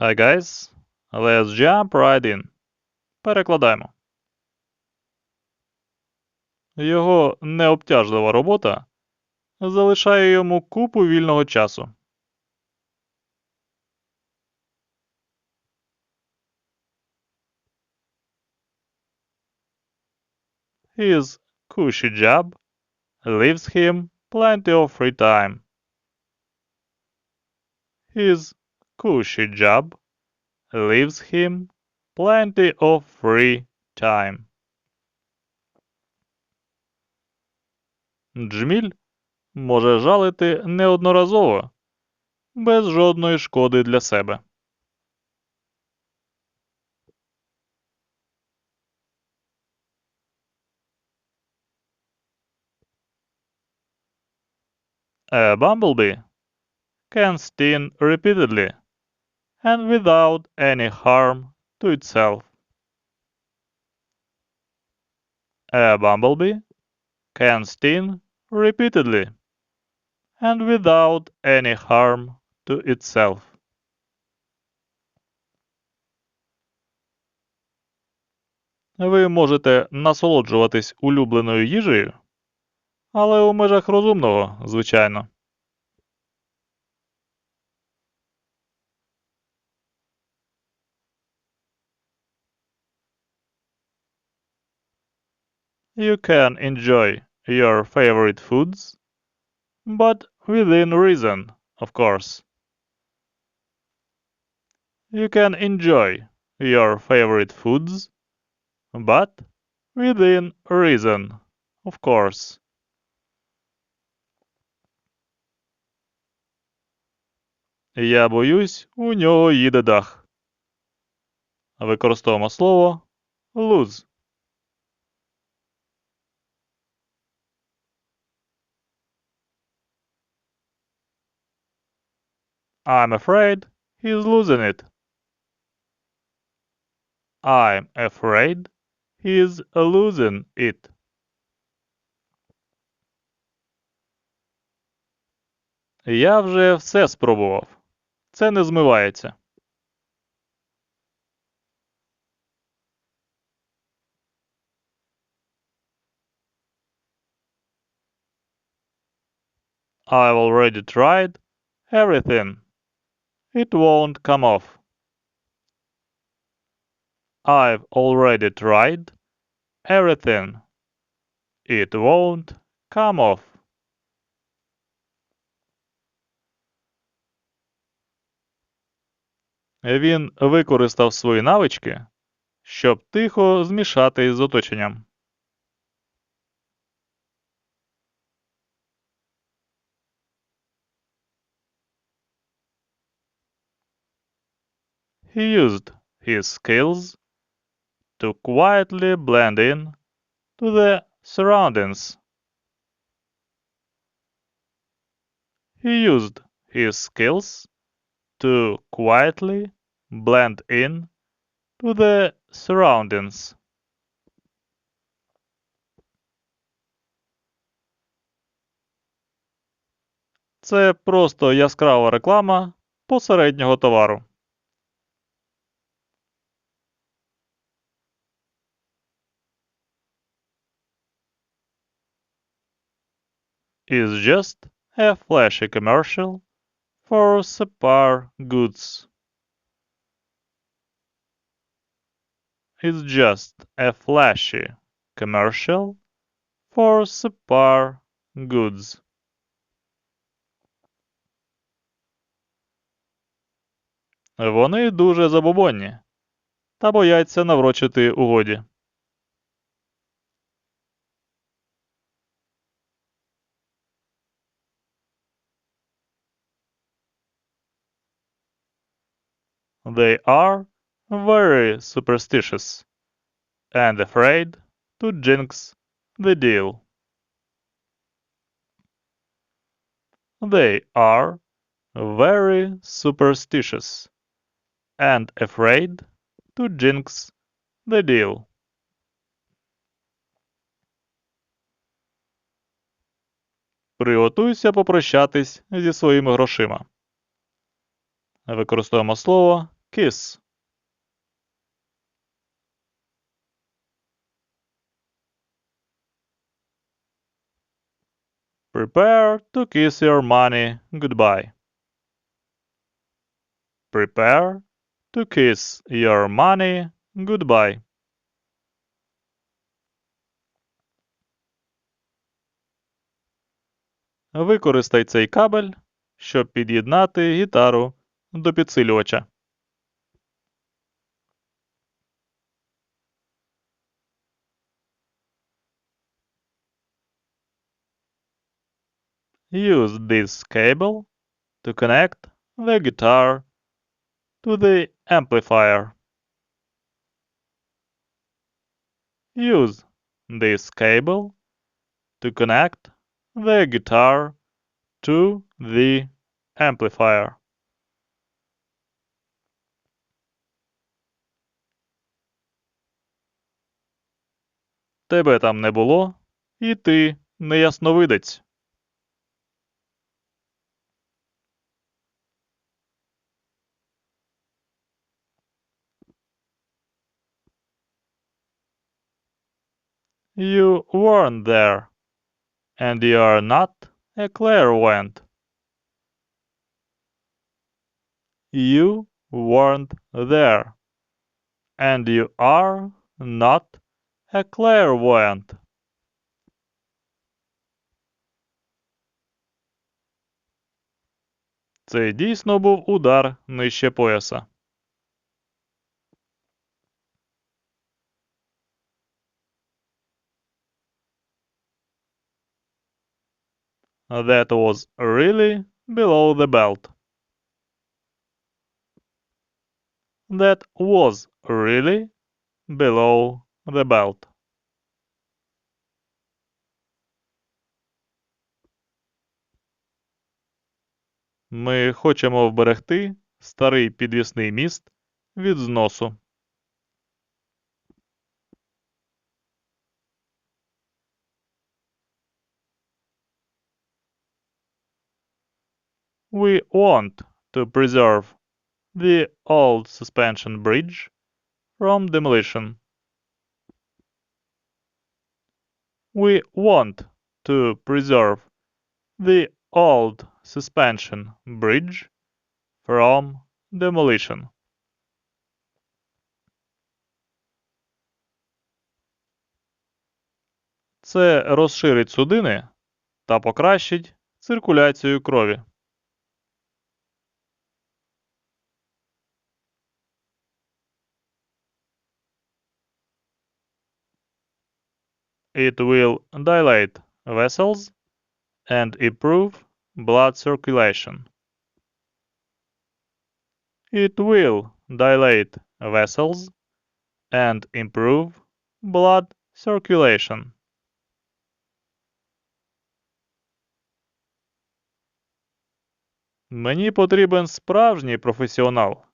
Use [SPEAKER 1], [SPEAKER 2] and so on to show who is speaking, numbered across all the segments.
[SPEAKER 1] Hi guys, let's jump right in. Перекладаємо. Його необтяжлива робота залишає йому купу вільного часу. His cushy job leaves him plenty of free time. His cushy leaves him plenty of free time. Джміль може жалити неодноразово, без жодної шкоди для себе. A bumblebee can sting repeatedly and without any harm to itself. A bumblebee can sting repeatedly and without any harm to itself. Ви можете насолоджуватись улюбленою їжею, але у межах розумного, звичайно. You can enjoy your favorite foods, but within reason, of course. You can enjoy your favorite foods, but within reason, of course. Я боюсь, у нього їде дах. Використовуємо слово lose. I'm afraid he's losing it. I'm afraid he's losing it. Я вже все спробував. Це не змивається. I've already tried everything. It won't come off. I've already tried everything. It won't come off. Він використав свої навички, щоб тихо змішати з оточенням. He used his skills to quietly blend in to the surroundings. He used his skills to quietly blend in to the surroundings. Це просто яскрава реклама посереднього товару. Is just a flashy commercial for subpar goods. It's just a flashy commercial for subpar goods. Вони дуже забобонні та бояться наврочити угоді. They are very superstitious and afraid to jinx the deal. They are very superstitious and afraid to jinx the deal. Приготуйся попрощатись зі своїми грошима. Використовуємо слово kiss. Prepare to kiss your money goodbye. Prepare to kiss your money goodbye. Використай цей кабель, щоб під'єднати гітару до підсилювача. Use this cable to connect the guitar to the amplifier. Use this cable to connect the guitar to the amplifier. Тебе там не було, і ти не ясновидець. You weren't there, and you are not a clairvoyant. You weren't there, and you are not a clairvoyant. Це дійсно був удар нижче пояса. That was really below the belt. That was really below the belt. Ми хочемо вберегти старий підвісний міст від зносу. We want to preserve the old suspension bridge from demolition. We want to preserve the old suspension bridge from demolition. Це розширить судини та покращить циркуляцію крові. It will dilate vessels and improve blood circulation. It will dilate vessels and improve blood circulation. Мені потрібен справжній професіонал,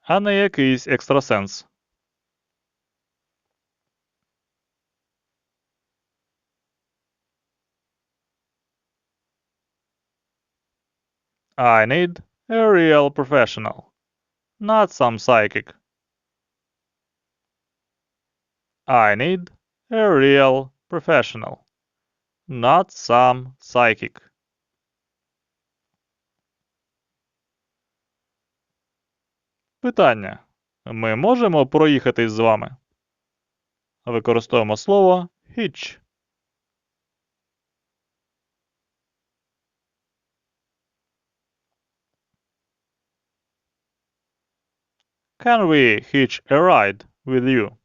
[SPEAKER 1] а не якийсь екстрасенс. I need a real professional, not some psychic. I need a real professional, not some psychic. Питання. Ми можемо проїхатись з вами? Використовуємо слово hitch. Can we hitch a ride with you?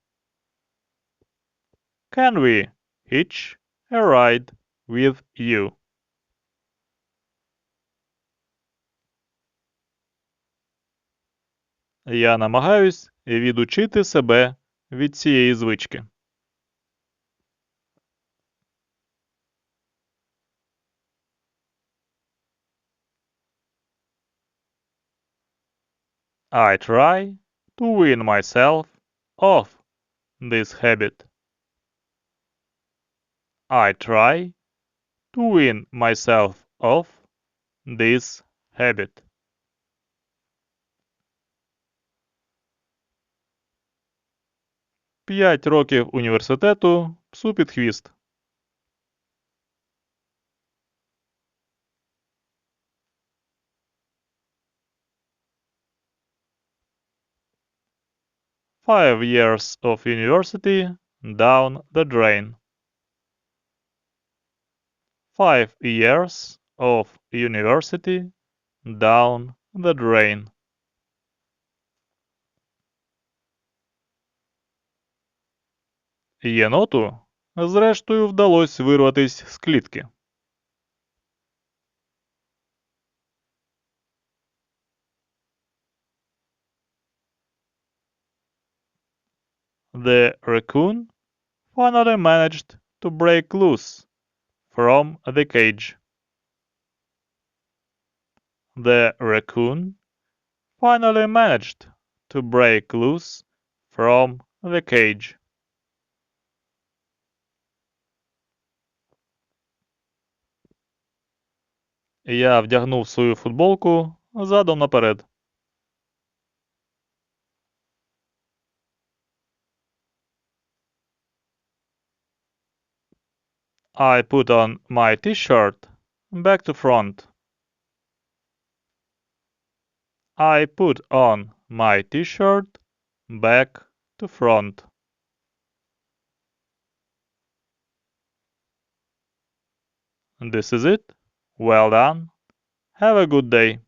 [SPEAKER 1] Can we hitch a ride with you? Я намагаюсь відучити себе від цієї звички. I try to wean myself off this habit. I try to wean myself off this habit. П'ять років університету псу під хвіст. Five years of university down the drain. Five years of university down the drain. Єноту, зрештою, вдалося вирватись з клітки. The raccoon finally managed to break loose from the cage. The raccoon finally managed to break loose from the cage. Я вдягнув свою футболку задом наперед. I put on my t-shirt back to front. I put on my t-shirt back to front. This is it. Well done. Have a good day.